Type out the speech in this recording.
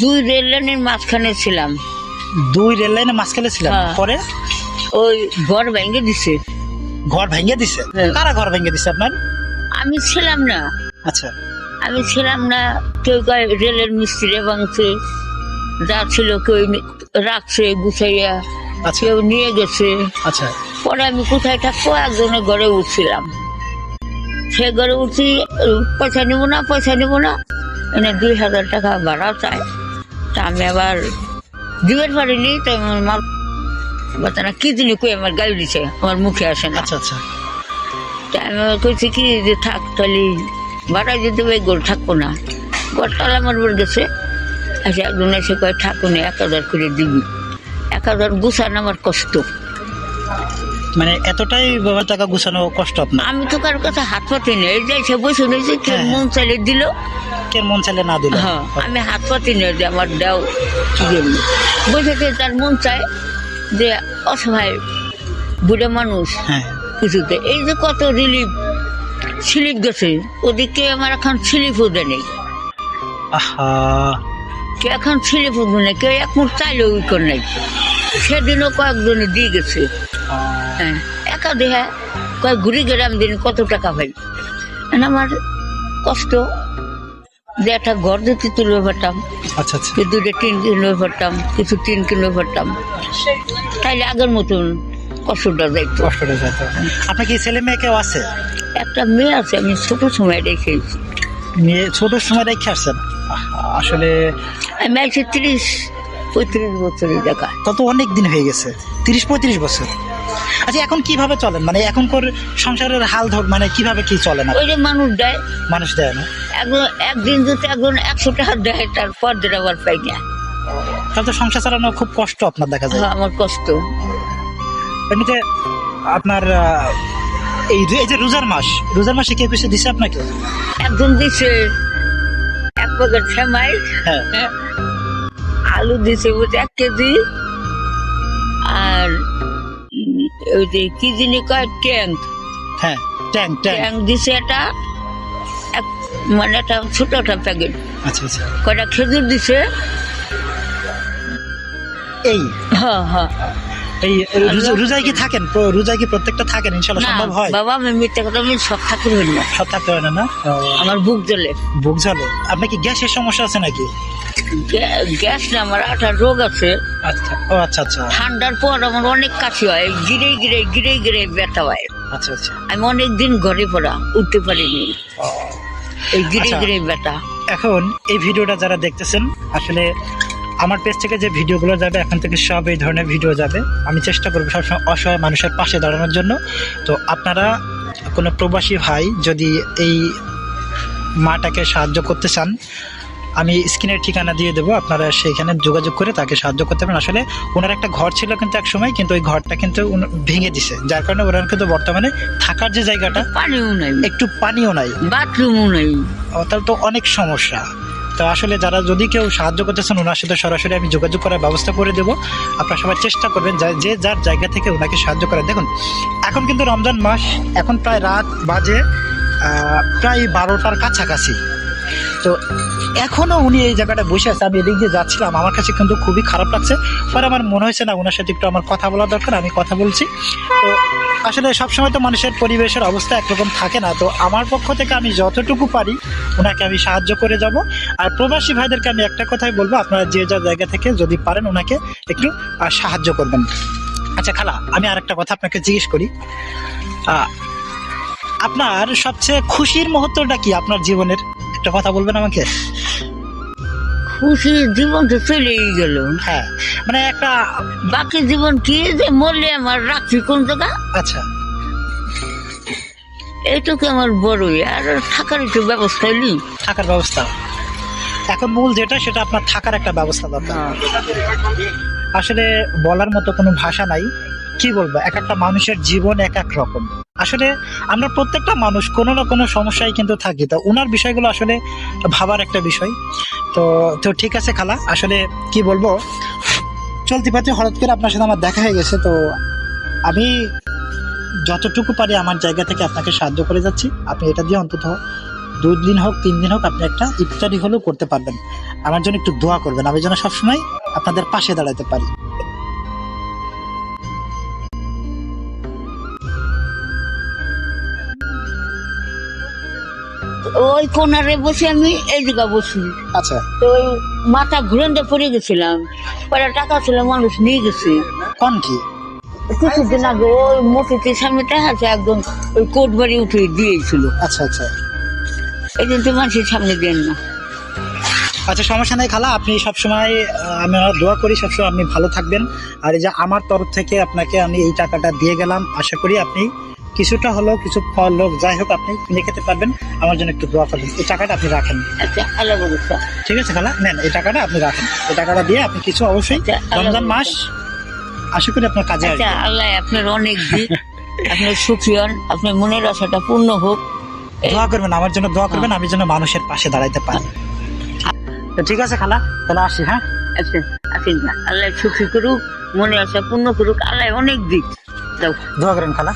দুই রেল লাইনের মাঝখানে ছিলাম। দুই রেল লাইনের মাঝখানে ছিলেন হ্যাঁ। পরে? ওই ঘর ভেঙে দিছে। ঘর ভেঙে দিছে। কারা ঘর ভেঙে দিছে আপনার? আমি ছিলাম না। আচ্ছা। আমি ছিলাম না কেউ রেলের মিস্ত্রি ভাঙছে যা ছিল কেউ রাখছে গুছাইয়া আচ্ছা। কেউ নিয়ে গেছে। আচ্ছা। পরে আমি কোথায় থাকব? একজনের ঘরে উঠছিলাম। সে ঘরে উঠছি পয়সা নিব না পয়সা নিব না এনে দুই হাজার টাকা ভাড়া চায়। তা আমি আবার দিবের পারিনি তো আমার মা বাচ্চারা কি জিনিস কই আমার গাড়ি দিছে আমার মুখে আসে না। আচ্ছা আচ্ছা। তা আমি আবার কইছি কি যে থাক তাহলে ভাড়া যদি ওই গোল থাকব না। গোল তালা মারবার গেছে। আচ্ছা একজন এসে কয় ঠাকুনে এক হাজার করে দিবি। এক হাজার গুছান আমার কষ্ট। মানে এতটাই টাকা গুছানো কষ্ট আপনার? আমি তো কারোর কাছে হাত পাতি নেই এই যে সে বসে রয়েছে কে হ্যাঁ। মন চাইলে দিল। কে মন চাইলে না দিল হ্যাঁ আমি হাত পাতি নেই যে আমার দাও কি জন্য বসেছে তার মন চায় যে অসহায় বুড়ে মানুষ হ্যাঁ। কিছুতে। এই যে কত রিলিফ স্লিপ গেছে। ওদিকে আমার এখন স্লিপও দেয় নেই। আহা। কে এখন স্লিপও দেয় নেই কেউ এক মুঠ চাইলেও ই করে নাই। সেদিনও কয়েকজনে দিয়ে গেছে। হ্যাঁ একা দেহা কয়েক ঘুরি গেলাম দিন কত টাকা ভাই। এখন আমার কষ্ট যে একটা ঘর দিতে তুলে পারতাম আচ্ছা আচ্ছা। দুটো টিন কিনলে পারতাম কিছু টিন কিনলে পারতাম তাইলে আগের মতন কষ্টটা যাইতো। কষ্টটা যেত আপনার কি ছেলে মেয়ে কেউ আছে? একটা মেয়ে আছে আমি ছোট সময় রেখেছি মেয়ে ছোট সময় রেখে আসছেন? আসলে আমি আছি তিরিশ পঁয়ত্রিশ বছরের দেখা তত অনেক দিন হয়ে গেছে তিরিশ পঁয়ত্রিশ বছর। আচ্ছা এখন কীভাবে চলেন? মানে এখনকার সংসারের হাল ধর মানে কীভাবে কি চলে না ওই যে মানুষ দেয়। মানুষ দেয় না। একজন একদিন যদি একজন একশো টাকা দেয় তারপর দিন আবার পাই না। তাহলে তো সংসার চালানো খুব কষ্ট আপনার দেখা যায়। হ্যাঁ, আমার কষ্ট। এমনিতে আপনার এই এই যে রোজার মাস রোজার মাসে কে কিছু দিছে আপনাকে? একজন দিছে এক প্যাকেট সেমাই হ্যাঁ। আলু দিছে এক কেজি। ওই যে কি জিনিস কয় ট্যাঙ্ক। হ্যাঁ ট্যাং ট্যাং ট্যাঙ্ক দিছে এটা এক মানে একটা ছোট একটা প্যাকেট। আচ্ছা আচ্ছা। কয়টা খেজুর দিছে? এই? হ্যাঁ হ্যাঁ। এই রোজায় কি থাকেন? রোজায় কি প্রত্যেকটা থাকেন? ইনশাল্লাহ না সম্ভব হয়? বাবা আমি মিথ্যা কথা আমি সব হইল না। সব থাকতে হয় না না? আমার বুক জ্বলে। বুক জ্বলে। আপনার কি গ্যাসের সমস্যা আছে নাকি? গ্যাস না আমার আঠার রোগ আছে। আচ্ছা। ও আচ্ছা আচ্ছা। ঠান্ডার পর আমার অনেক কাশি হয় গিরে গিরে গিরে গিরে ব্যথা হয়। আচ্ছা আচ্ছা। আমি অনেক দিন ঘরে পড়া উঠতে পারিনি। এই গিরে আচ্ছা। গিরে ব্যথা। এখন এই ভিডিওটা যারা দেখতেছেন আসলে আমার পেজ থেকে যে ভিডিওগুলো যাবে এখন থেকে সব এই ধরনের ভিডিও যাবে। আমি চেষ্টা করব সবসময় অসহায় মানুষের পাশে দাঁড়ানোর জন্য। তো আপনারা কোনো প্রবাসী ভাই যদি এই মাটাকে সাহায্য করতে চান আমি স্ক্রিনের ঠিকানা দিয়ে দেবো। আপনারা সেইখানে যোগাযোগ করে তাকে সাহায্য করতে পারেন। আসলে ওনার একটা ঘর ছিল কিন্তু এক সময় কিন্তু ওই ঘরটা কিন্তু ভেঙে দিছে। যার কারণে ওনার কিন্তু বর্তমানে থাকার যে জায়গাটা পানিও নাই। একটু পানিও নাই। বাথরুমও নাই। তাহলে তো অনেক সমস্যা। তো আসলে যারা যদি কেউ সাহায্য করতেছেন, ওনার সাথে সরাসরি আমি যোগাযোগ করার ব্যবস্থা করে দেবো। আপনারা সবাই চেষ্টা করবেন যা- যে যার জায়গা থেকে ওনাকে সাহায্য করার। দেখুন, এখন কিন্তু রমজান মাস, এখন প্রায় রাত বাজে প্রায় বারোটার কাছাকাছি। তো এখনও উনি এই জায়গাটা বসে আছে, আমি এদিক দিয়ে যাচ্ছিলাম। আমার কাছে কিন্তু খুবই খারাপ লাগছে। পরে আমার মনে হয়েছে, না ওনার সাথে একটু আমার কথা বলা দরকার, আমি কথা বলছি। তো আসলে সবসময় তো মানুষের পরিবেশের অবস্থা একরকম থাকে না। তো আমার পক্ষ থেকে আমি যতটুকু পারি ওনাকে আমি সাহায্য করে যাব। আর প্রবাসী ভাইদেরকে আমি একটা কথাই বলব, আপনারা যে যা জায়গা থেকে যদি পারেন ওনাকে একটু সাহায্য করবেন। আচ্ছা খালা, আমি আরেকটা কথা আপনাকে জিজ্ঞেস করি। আপনার সবচেয়ে খুশির মুহূর্তটা কি আপনার জীবনের? একটা কথা বলবেন আমাকে? খুশি জীবন তো চলেই গেল। হ্যাঁ। মানে একটা বাকি জীবন কি যে মরলে আমার রাখছি কোন জায়গা? আচ্ছা। এইটুকু আমার বড়ই। আর থাকার একটু ব্যবস্থা হইলি? থাকার ব্যবস্থা। এখন মূল যেটা সেটা আপনার থাকার একটা ব্যবস্থা দরকার। আসলে বলার মতো কোনো ভাষা নাই। কি বলব? এক একটা মানুষের জীবন এক এক রকম। আসলে আমরা প্রত্যেকটা মানুষ কোনো না কোনো সমস্যায় কিন্তু থাকি। তো ওনার বিষয়গুলো আসলে ভাবার একটা বিষয়। তো তো ঠিক আছে খালা, আসলে কি বলব? চলতি পারতে হঠাৎ করে আপনার সাথে আমার দেখা হয়ে গেছে, তো আমি যতটুকু পারি আমার জায়গা থেকে আপনাকে সাহায্য করে যাচ্ছি। আপনি এটা দিয়ে অন্তত দুই দিন হোক, তিন দিন হোক আপনি একটা ইফতারি হলেও করতে পারবেন। আমার জন্য একটু দোয়া করবেন, আমি যেন সবসময় আপনাদের পাশে দাঁড়াতে পারি। ওই কোনারে বসে আমি জায়গা বসি। আচ্ছা। তো ওই মাথা ঘুরেন্ডে পড়ে গেছিলাম। পরে টাকা ছিল মানুষ নিয়ে গেছে। কোন কি? কিছুদিন আগে ওই মসজিদের সামনে টাকা আছে একদম ওই কোট বাড়ি উঠে দিয়েছিল। আচ্ছা আচ্ছা। এই জন্য মানুষের সামনে দেন না। আচ্ছা সমস্যা নাই খালা আপনি সবসময় আমি দোয়া করি সবসময় আপনি ভালো থাকবেন। আর এই যে আমার তরফ থেকে আপনাকে আমি এই টাকাটা দিয়ে গেলাম আশা করি আপনি কিছুটা হলেও কিছু ফল হোক যাই হোক আপনি কিনে খেতে পারবেন। আমার জন্য একটু দোয়া করবেন। এই টাকাটা আপনি রাখেন। আচ্ছা আল্লাহ ঠিক আছে খালা? নেন এই টাকাটা আপনি রাখেন। এই টাকাটা দিয়ে আপনি কিছু অবশ্যই আচ্ছা, রমজান মাস আশা করি আপনার কাজে আচ্ছা আল্লাহ আপনার অনেক দিক আপনি সুখী হন আপনার মনের আশাটা পূর্ণ হোক। দোয়া করবেন আমার জন্য দোয়া করবেন আমি যেন মানুষের পাশে দাঁড়াইতে পারি। ঠিক আছে খালা? তাহলে আসি হ্যাঁ? আচ্ছা আসেন আল্লাহ সুখী করুক মনে আশা পূর্ণ করুক আল্লাহ অনেক দিক। দোয়া করেন খালা।